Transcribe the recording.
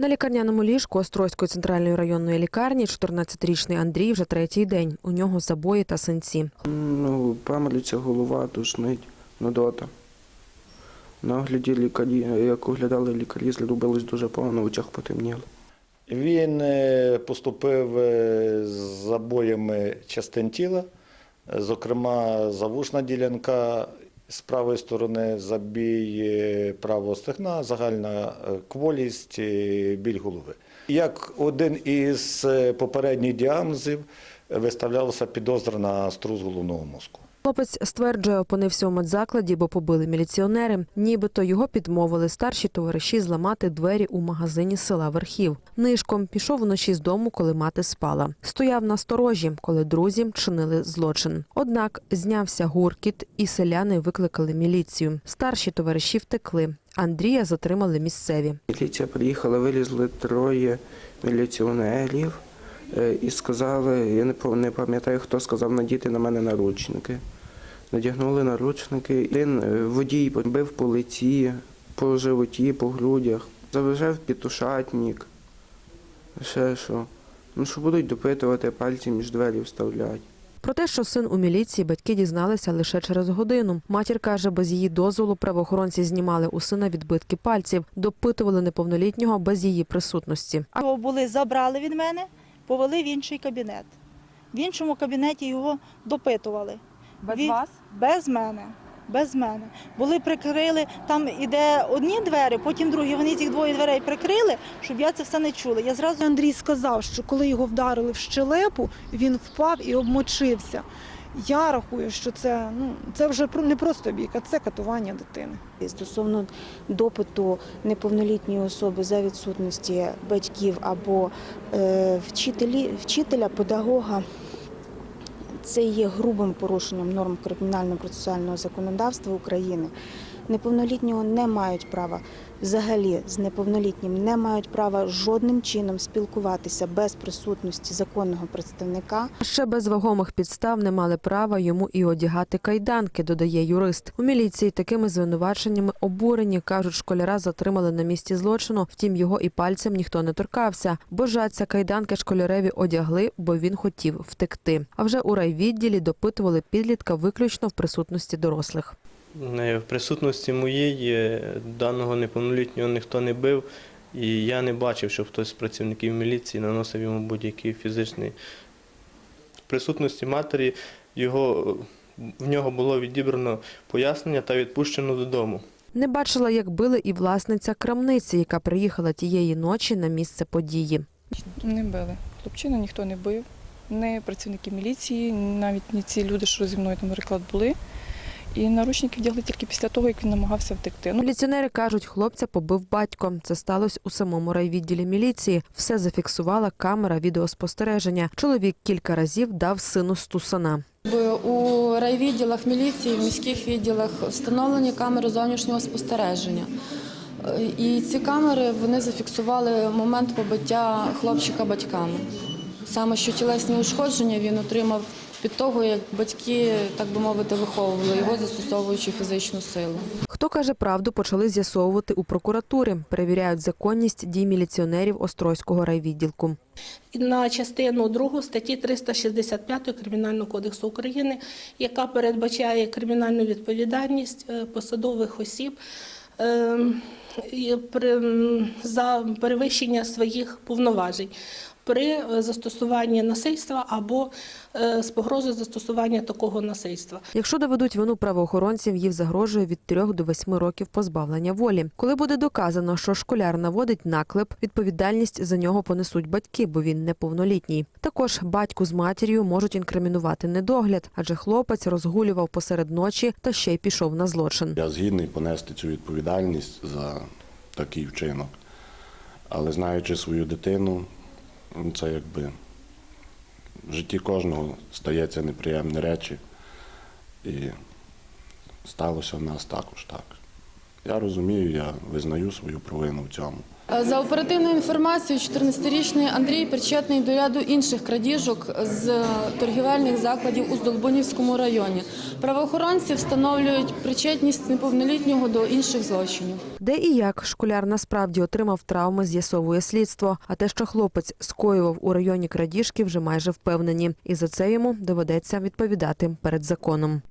На лікарняному ліжку Острозької центральної районної лікарні 14-річний Андрій вже третій день. У нього забої та синці. Ну, пам'ятається голова, тушнить, нудота. На огляді лікарі, як оглядали лікарі, зробилось дуже погано, в очах потемніло. Він е, поступив е, з забоями частин тіла, зокрема, завушна ділянка з правої сторони, забій е, правого стегна, загальна е, кволість, е, біль голови. Як один із попередніх діагнозів виставлялася підозра на струс головного мозку. Хлопець стверджує, опинився у медзакладі, бо побили міліціонери. Нібито його підмовили старші товариші зламати двері у магазині села Верхів. Нишком пішов вночі з дому, коли мати спала. Стояв на сторожі, коли друзі чинили злочин. Однак знявся гуркіт, і селяни викликали міліцію. Старші товариші втекли. Андрія затримали місцеві. Міліція приїхала, вилізли троє міліціонерів і сказали, я не пам- не пам'ятаю, хто сказав надіти на мене наручники. Надягнули наручники. Один е, водій бив по лиці, по животі, по грудях, заважав петушатник, ще що. Ну, що будуть допитувати, пальці між двері вставлять. Про те, що син у міліції, батьки дізналися лише через годину. Матір каже, без її дозволу правоохоронці знімали у сина відбитки пальців, допитували неповнолітнього без її присутності. Його були, забрали від мене, повели в інший кабінет. В іншому кабінеті його допитували. Без Він- вас? Без мене. Без мене. Були прикрили, там іде одні двері, потім другі. Вони цих двоє дверей прикрили, щоб я це все не чула. Я зразу Андрій сказав, що коли його вдарили в щелепу, він впав і обмочився. Я рахую, що це ну це вже не просто бійка, це катування дитини. Стосовно допиту неповнолітньої особи за відсутності батьків або е, вчителі, вчителя, педагога, це є грубим порушенням норм кримінально-процесуального законодавства України. Неповнолітнього не мають права взагалі з неповнолітнім не мають права жодним чином спілкуватися без присутності законного представника. ще без вагомих підстав не мали права йому і одягати кайданки, додає юрист. У міліції такими звинуваченнями обурені кажуть, школяра затримали на місці злочину. Втім, його і пальцем ніхто не торкався. Божаться кайданки школяреві одягли, бо він хотів втекти. А вже у райвідділі допитували підлітка виключно в присутності дорослих. Е, В присутності моїй е, даного неповнолітнього ніхто не бив, і я не бачив, що хтось з працівників міліції наносив йому будь-який фізичний. В присутності матері його, в нього було відібрано пояснення та відпущено додому. Не бачила, як били і власниця крамниці, яка приїхала тієї ночі на місце події. Не били. Хлопчину ніхто не бив, не працівники міліції, навіть не ці люди, що зі мною, там, наприклад, були. І наручники вдягли тільки після того, як він намагався втекти. Ну, Міліціонери кажуть, хлопця побив батько. Це сталося у самому райвідділі міліції. Все зафіксувала камера відеоспостереження. Чоловік кілька разів дав сину стусана. У райвідділах міліції, в міських відділах встановлені камери зовнішнього спостереження. І ці камери вони зафіксували момент побиття хлопчика батьками. Саме що тілесні ушкодження він отримав від того, як батьки, так би мовити, виховували його, застосовуючи фізичну силу. Хто каже правду, почали з'ясовувати у прокуратурі. Перевіряють законність дій міліціонерів Острозького райвідділку. на частину 2 статті 365 Кримінального кодексу України, яка передбачає кримінальну відповідальність е, посадових осіб е, і при- м, за перевищення своїх повноважень при е, застосуванні насильства або е, з погрозою застосування такого насильства. Якщо доведуть вину правоохоронців, їм загрожує від 3 до 8 років позбавлення волі. Коли буде доказано, що школяр наводить наклеп, відповідальність за нього понесуть батьки, бо він неповнолітній. Також батьку з матір'ю можуть інкримінувати недогляд, адже хлопець розгулював посеред ночі та ще й пішов на злочин. Я згідний понести цю відповідальність за такий вчинок. Але знаючи свою дитину, ну, це якби в житті кожного стається неприємні речі. І сталося в нас також так. Я розумію, я визнаю свою провину в цьому. Е, За оперативною інформацією, 14-річний Андрій причетний до ряду інших крадіжок з торгівельних закладів у Здолбунівському районі. Правоохоронці встановлюють причетність неповнолітнього до інших злочинів. Де і як школяр насправді отримав травми, з'ясовує слідство. А те, що хлопець скоював у районі крадіжки, вже майже впевнені. І за це йому доведеться відповідати перед законом.